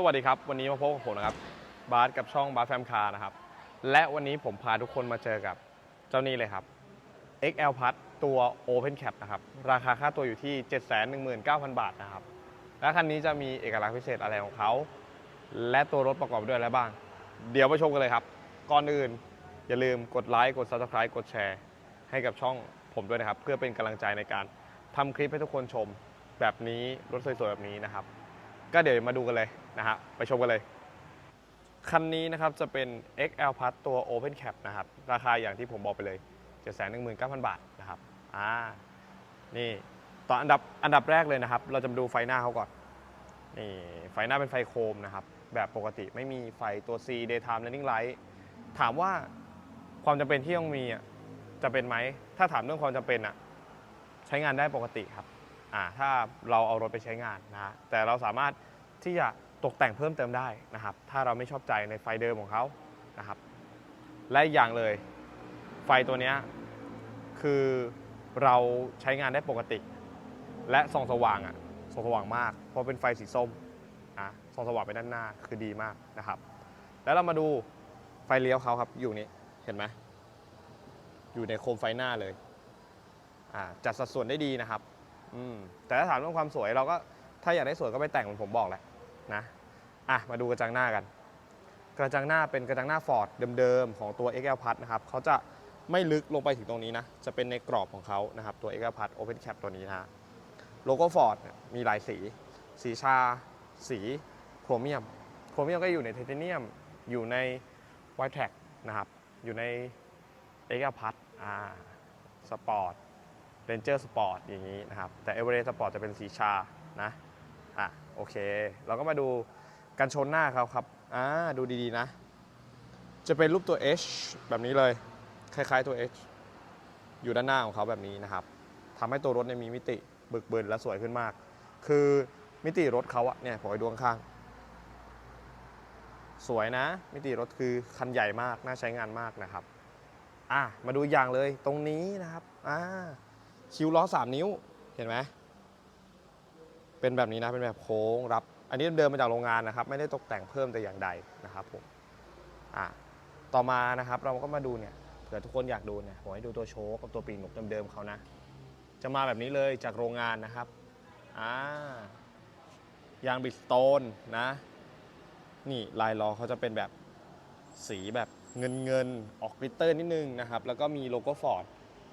สวัสดีครับ วันนี้มาพบกับผมนะครับบาสกับช่องบาสแฟมคาร์นะครับ และวันนี้ผมพาทุกคนมาเจอกับเจ้านี้เลยครับ XL Plus ตัว Open Cap นะครับ ราคาค่าตัวอยู่ที่ 719,000 บาทนะครับ และคันนี้จะมีเอกลักษณ์พิเศษอะไรของเขา และตัวรถประกอบด้วยอะไรบ้าง เดี๋ยวไปชมกันเลยครับ ก่อนอื่นอย่าลืมกดไลค์กด Subscribe กดแชร์ให้กับช่องผมด้วยนะครับ เพื่อเป็นกำลังใจในการทำคลิปให้ทุกคนชมแบบนี้รถสวยๆแบบนี้นะครับ ก็เดี๋ยวมาดูกันเลย นะฮะไปชมกันเลย คันนี้นะครับจะเป็น XL Plus ตัว Open Cap นะครับ ราคาอย่างที่ผมบอกไปเลย 719,000 บาทนะครับอ่านี่ตอนอันดับอันดับแรกเลยนะครับ เราจะมาดูไฟหน้าเขาก่อนนี่ไฟหน้าเป็นไฟโครมนะครับ แบบปกติไม่มีไฟตัว C Daytime Running Light ถามว่าความจำเป็นที่ต้องมีจะเป็นไหม ถ้าถามเรื่องความจำเป็นอะใช้งานได้ปกติครับอ่าถ้าเราเอารถไปใช้งานนะฮะแต่เราสามารถที่จะ ตกแต่งเพิ่มเติมได้นะครับ ถ้าเราไม่ชอบใจในไฟเดิมของเขานะครับ และอย่างเลยไฟตัวนี้คือเราใช้งานได้ปกติ และส่องสว่างอะ่ะส่องสว่างมาก เพราะเป็นไฟสีส้มอะส่องสว่างไปด้านหน้าคือดีมากนะครับ แล้วเรามาดูไฟเลี้ยวเขาครับอยู่นี่เห็นไหมอยู่ในโคมไฟหน้าเลยอ่าจัดสัดส่วนได้ดีนะครับอืมแต่ถ้าถามเรื่องความสวยเราก็ถ้าอยากได้สวยก็ไปแต่งเหมือนผมบอกแหละ นะอะมาดูกระจังหน้ากัน กระจังหน้าเป็นกระจังหน้าฟอร์ดเดิมๆ ของตัว XL Plus นะครับเขาจะไม่ลึกลงไปถึงตรงนี้นะ จะเป็นในกรอบของเขานะครับ ตัว XL Plus Open Cap ตัวนี้นะโลโก้ฟอร์ดมีหลายสี สีชา สีโครเมียม โครเมียมก็อยู่ในไทเทเนียม อยู่ในไวท์แท็กนะครับ อยู่ใน XL Plus อ่าสปอร์ตเรนเจอร์สปอร์ตอย่างนี้นะครับ แต่เอเวอเรสต์สปอร์ตจะเป็นสีชานะ อะโอเค เราก็มาดูกันชนหน้าเขาครับอ่าดูดีๆนะ จะเป็นรูปตัว H แบบนี้เลย คล้ายๆตัว H อยู่ด้านหน้าของเขาแบบนี้นะครับทำให้ตัวรถเนี่ยมีมิติบึกบึนและสวยขึ้นมาก คือมิติรถเขาอะเนี่ยผมให้ดูข้าง สวยนะ มิติรถคือคันใหญ่มาก น่าใช้งานมากนะครับอะมาดูอย่างเลยตรงนี้นะครับอ่าคิวล้อ 3 นิ้วเห็นไหม เป็นแบบนี้นะเป็นแบบโค้งรับ อันนี้เดิมมาจากโรงงานนะครับ ไม่ได้ตกแต่งเพิ่มแต่อย่างใดนะครับผมอะต่อมานะครับเราก็มาดูเนี่ยเผื่อทุกคนอยากดูเนี่ยผมให้ดูตัวโชว์กับตัวปีกนกเดิมๆเขานะ จะมาแบบนี้เลยจากโรงงานนะครับอ่ายางบิดสโตนนะ นี่ลายล้อเขาจะเป็นแบบสีแบบเงินเงินออกกลิตเตอร์นิดนึงนะครับ แล้วก็มีโลโก้ฟอร์ด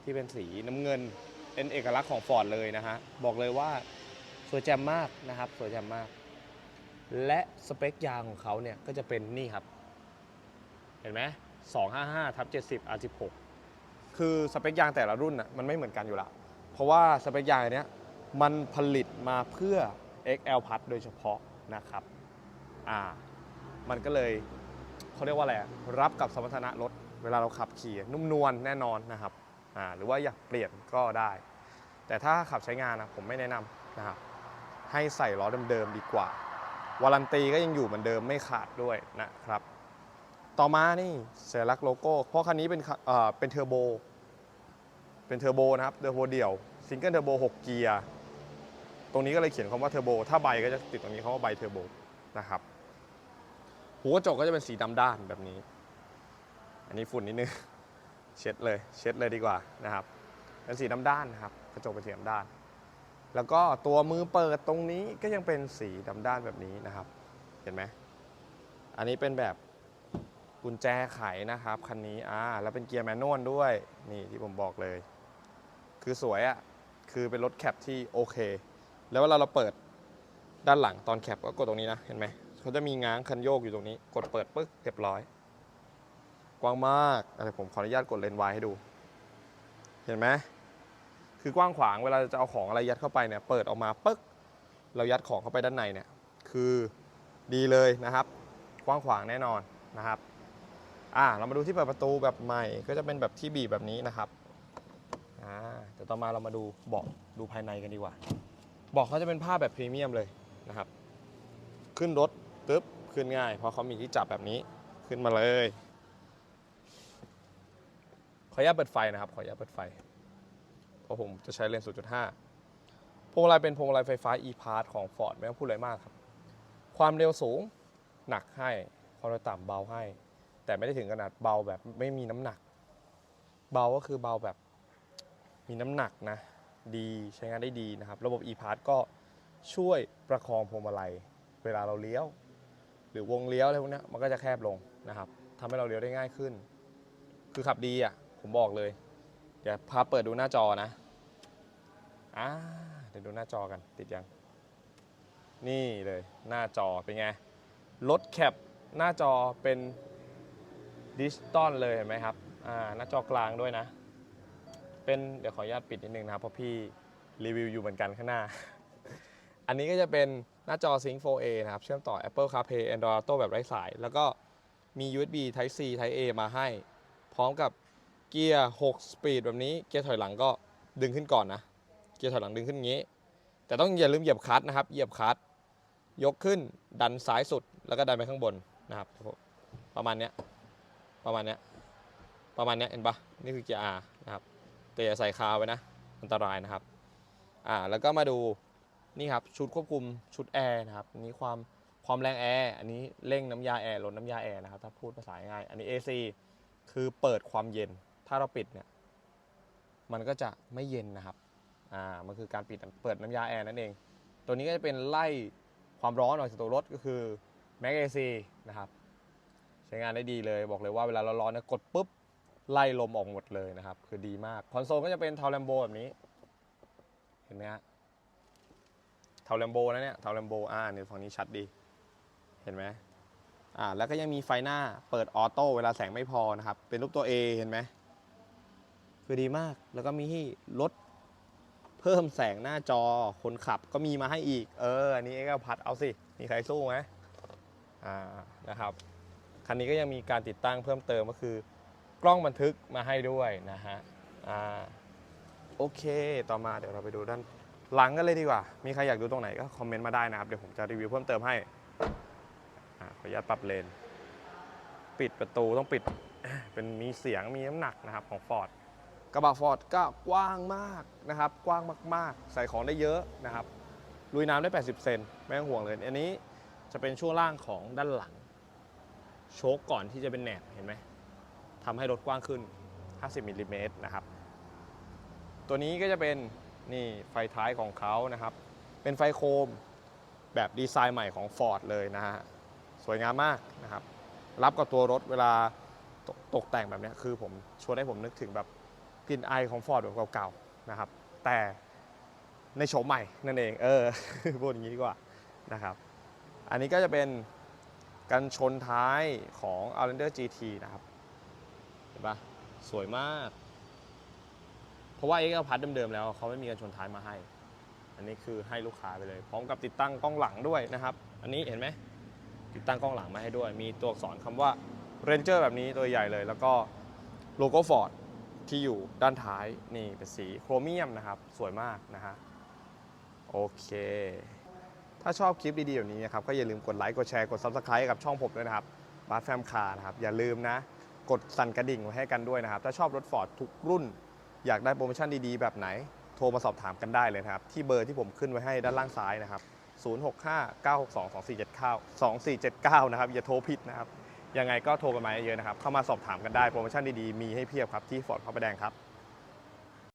ที่เป็นสีน้ำเงินเป็นเอกลักษณ์ของฟอร์ดเลยนะฮะบอกเลยว่า สวยแจ่มมากนะครับ สวยแจ่มมาก และสเปคยางของเขาเนี่ยก็จะเป็นนี่ครับ เห็นไหม255ทับ70 R16 คือสเปคยางแต่ละรุ่นน่ะมันไม่เหมือนกันอยู่ละเพราะว่าสเปคยางเนี้ยมันผลิตมาเพื่อ XL Plus โดยเฉพาะนะครับอ่ามันก็เลยเขาเรียกว่าอะไรรับกับสมรรถนะรถเวลาเราขับขี่นุ่มนวลแน่นอนนะครับอ่าหรือว่าอยากเปลี่ยนก็ได้ แต่ถ้าขับใช้งานนะผมไม่แนะนำนะครับ ให้ใส่ล้อเดิมๆดีกว่า วารันตีก็ยังอยู่เหมือนเดิมไม่ขาดด้วยนะครับ ต่อมานี่สัญลักษณ์โลโก้ เพราะคันนี้เป็นเอ่อเป็นเทอร์โบ เป็นเทอร์โบนะครับเทอร์โบเดี่ยวซิงเกิลเทอร์โบ6เกียร์ ตรงนี้ก็เลยเขียนคำว่าเทอร์โบ ถ้าใบก็จะติดตรงนี้คำว่าใบเทอร์โบนะครับ หัวกระจกก็จะเป็นสีดำด้านแบบนี้ อันนี้ฝุ่นนิดนึง เช็ดเลย เช็ดเลยดีกว่านะครับ เป็นสีดำด้านนะครับ กระจกเป็นสีดำด้าน แล้วก็ตัวมือเปิดตรงนี้ก็ยังเป็นสีดำด้านแบบนี้นะครับ เห็นไหมอันนี้เป็นแบบกุญแจไขนะครับคันนี้อ่าแล้วเป็นเกียร์แมนนวลด้วย นี่ที่ผมบอกเลย คือสวยอะ่ะ คือเป็นรถแคปที่โอเค แล้วเวลาเราเปิดด้านหลังตอนแคปก็กดตรงนี้นะ เห็นไหมเขาจะมีง้างคันโยกอยู่ตรงนี้ กดเปิดปึ๊กเรียบร้อย กว้างมากอะไรผมขออนุญาตกดเลนส์วายให้ดู เห็นไหม คือกว้างขวางเวลาจะเอาของอะไรยัดเข้าไปเนี่ยเปิดออกมาปึ๊กเรายัดของเข้าไปด้านในเนี่ยคือดีเลยนะครับ กว้างขวางแน่นอนนะครับอ่าเรามาดูที่เปิดประตูแบบใหม่ก็จะเป็นแบบที่บีบแบบนี้นะครับอ่าเดี๋ยวต่อมาเรามาดูเบาะดูภายในกันดีกว่าเบาะเขาจะเป็นผ้าแบบพรีเมียมเลยนะครับ ขึ้นรถตึ๊บขึ้นง่าย เพราะเขามีที่จับแบบนี้ขึ้นมาเลย ขออนุญาตเปิดไฟนะครับ ขออนุญาตเปิดไฟ เพราะผมจะใช้เลนส์ 0.5 พวงมาลัยเป็นพวงมาลัยไฟฟ้า e-pass ของ Ford ไม่ต้องพูดอะไรมากครับ ความเร็วสูงหนักให้ ความเร็วต่ำเบาให้ แต่ไม่ได้ถึงขนาดเบาแบบไม่มีน้ำหนัก เบาก็คือเบาแบบมีน้ำหนักนะ ดีใช้งานได้ดีนะครับ ระบบ e-pass ก็ช่วยประคองพวงมาลัย เวลาเราเลี้ยว หรือวงเลี้ยวอะไรพวกนี้มันก็จะแคบลงนะครับทำให้เราเลี้ยวได้ง่ายขึ้น คือขับดีอะผมบอกเลย เดี๋ยวพาเปิดดูหน้าจอนะอ่าเดี๋ยวดูหน้าจอกันติดยัง นี่เลยหน้าจอเป็นไง รถแคปหน้าจอเป็นดิจิตอลเลยเห็นไหมครับอ่าหน้าจอกลางด้วยนะ เป็นเดี๋ยวขออนุญาตปิดนิดนึงนะครับ เพราะพี่รีวิวอยู่เหมือนกันข้างหน้า อันนี้ก็จะเป็นหน้าจอ Sync 4A นะครับ เชื่อมต่อ Apple CarPlay Android Auto แบบไร้สาย แล้วก็มี USB Type C Type A มาให้ พร้อมกับ กียร์ 6 สปีดแบบนี้ เกียร์ถอยหลังก็ดึงขึ้นก่อนนะ เกียร์ถอยหลังดึงขึ้นงี้ แต่ต้องอย่าลืมเหยียบคลัตช์นะครับ เหยียบคลัตช์ยกขึ้น ดันซ้ายสุด แล้วก็ดันไปข้างบนนะครับ ประมาณเนี้ย ประมาณเนี้ย ประมาณเนี้ยเห็นปะนี่คือเกียร์ R นะครับ แต่อย่าใส่คาไว้นะ อันตรายนะครับ อ่า แล้วก็มาดูนี่ครับ ชุดควบคุม ชุดแอร์นะครับนี้ความความแรงแอร์ อันนี้เร่งน้ำยาแอร์ลดน้ำยาแอร์นะครับ ถ้าพูดภาษาง่าย อันนี้ AC คือเปิดความเย็น ถ้าเราปิดเนี่ยมันก็จะไม่เย็นนะครับอ่ามันคือการปิดเปิดน้ำยาแอร์นั่นเอง ตัวนี้ก็จะเป็นไล่ความร้อนออกจากตัวรถก็คือ Max AC นะครับใช้งานได้ดีเลยบอกเลยว่าเวลาเราร้อนเนี่ยกดปุ๊บไล่ลมออกหมดเลยนะครับ คือดีมากคอนโซลก็จะเป็นเทาแลมโบแบบนี้ เห็นไหมฮะเทาแลมโบนะเนี่ยเทาแลมโบอ่าเนี่ยฝั่งนี้ชัดดี เห็นไหมอ่าแล้วก็ยังมีไฟหน้าเปิดออโต้เวลาแสงไม่พอนะครับ เป็นรูปตัว A เห็นไหม คือดีมากแล้วก็มีให้ลดเพิ่มแสงหน้าจอคนขับก็มีมาให้อีก เอออันนี้ก็พัดเอาสิมีใครสู้ไหมอ่านะครับคันนี้ก็ยังมีการติดตั้งเพิ่มเติมก็คือ กล้องบันทึกมาให้ด้วยนะฮะอ่าโอเค ต่อมาเดี๋ยวเราไปดูด้านหลังกันเลยดีกว่า มีใครอยากดูตรงไหนก็คอมเมนต์มาได้นะครับ เดี๋ยวผมจะรีวิวเพิ่มเติมให้อขออนุญาตปรับเลน ปิดประตูต้องปิด เป็นมีเสียงมีน้ำหนักนะครับของ Ford กระบะ Ford ก็กว้างมากนะครับ กว้างมากๆ ใส่ของได้เยอะนะครับ ลุยน้ำได้ 80 เซนไม่ต้องห่วงเลย อันนี้จะเป็นช่วงล่างของด้านหลัง โชคก่อนที่จะเป็นแหนบเห็นไหมทำให้รถกว้างขึ้น 50มิลลิเมตรนะครับ ตัวนี้ก็จะเป็นนี่ไฟท้ายของเขานะครับ เป็นไฟโคมแบบดีไซน์ใหม่ของ Ford เลยนะฮะ สวยงามมากนะครับ รับกับตัวรถเวลาตกตกแต่งแบบนี้คือผมชวนให้ผมนึกถึงแบบ กลิ่นไอของ Ford แบบเก่าๆนะครับ แต่ในโฉมใหม่นั่นเอง เออพูดอย่างนี้ดีกว่านะครับ อันนี้ก็จะเป็นกันชนท้ายของ Outlander GT นะครับ เห็นปะสวยมาก เพราะว่า X พัดเดิมๆแล้วเขาไม่มีกันชนท้ายมาให้ อันนี้คือให้ลูกค้าไปเลย พร้อมกับติดตั้งกล้องหลังด้วยนะครับ อันนี้เห็นไหมติดตั้งกล้องหลังมาให้ด้วย มีตัวอักษรคำว่า Ranger แบบนี้ตัวใหญ่เลย แล้วก็โลโก้ Ford ที่อยู่ด้านท้ายนี่เป็นสีโครเมียมนะครับ สวยมากนะฮะโอเค ถ้าชอบคลิปดีๆแบบนี้นะครับ ก็อย่าลืมกดไลค์กดแชร์กด Subscribe กับช่องผมด้วยนะครับบาร์แฟมคาร์นะครับอย่าลืมนะ กดสั่นกระดิ่งไว้ให้กันด้วยนะครับ ถ้าชอบรถ Ford ทุกรุ่น อยากได้โปรโมชั่นดีๆ แบบไหน โทรมาสอบถามกันได้เลยนะครับ ที่เบอร์ที่ผมขึ้นไว้ให้ด้านล่างซ้ายนะครับ 065-962-2479นะครับอย่าโทรผิดนะครับ ยังไงก็โทรกันมาเยอะๆนะครับ เข้ามาสอบถามกันได้โปรโมชั่นดีๆ มีให้เพียบครับที่ฟอร์ดพระประแดงครับ